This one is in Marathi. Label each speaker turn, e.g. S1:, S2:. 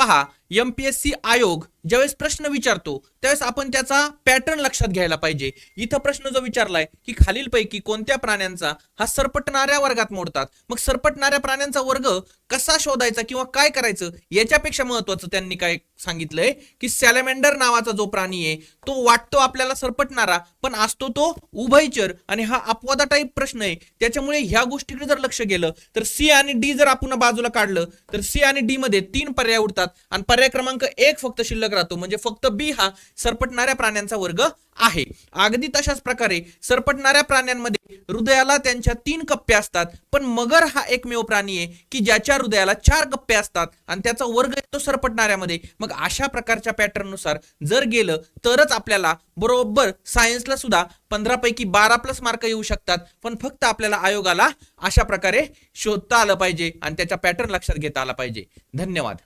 S1: पहा एमपीएससी आयोग ज्यावेळेस प्रश्न विचारतो त्यावेळेस आपण त्याचा पॅटर्न लक्षात घ्यायला पाहिजे. इथं प्रश्न जो विचारलाय की खालीलपैकी कोणत्या प्राण्यांचा हा सरपटणाऱ्या वर्गात मोडतात? मग सरपटणाऱ्या प्राण्यांचा वर्ग कसा शोधायचा किंवा काय करायचं? याच्यापेक्षा महत्वाचं त्यांनी काय सांगितलंय की सॅलेमेंडर नावाचा जो प्राणी आहे तो वाटतो आपल्याला सरपटणारा पण असतो तो उभयचर आणि हा अपवादा टाईप प्रश्न आहे. त्याच्यामुळे ह्या गोष्टीकडे जर लक्ष गेलं तर सी आणि डी जर आपण बाजूला काढलं तर सी आणि डी मध्ये तीन पर्याय उरतात. आणि पर्याय क्रमांक एक फक्त शिल्लक राहतो. म्हणजे फक्त बी हा सरपटणाऱ्या प्राण्यांचा वर्ग आहे. अगदी तशाच प्रकारे सरपटणाऱ्या प्राण्यांमध्ये हृदयाला त्यांच्या तीन कप्पे असतात. पण मगर हा एकमेव प्राणी आहे की ज्याच्या हृदयाला चार कप्पे असतात आणि त्याचा वर्ग येतो सरपटणाऱ्यामध्ये. मग अशा प्रकारच्या पॅटर्ननुसार जर गेलं तरच आपल्याला बरोबर सायन्सला सुद्धा पंधरापैकी बारा प्लस मार्क येऊ शकतात. पण फक्त आपल्याला आयोगाला अशा प्रकारे शोधता आलं पाहिजे आणि त्याचा पॅटर्न लक्षात घेता आला पाहिजे. धन्यवाद.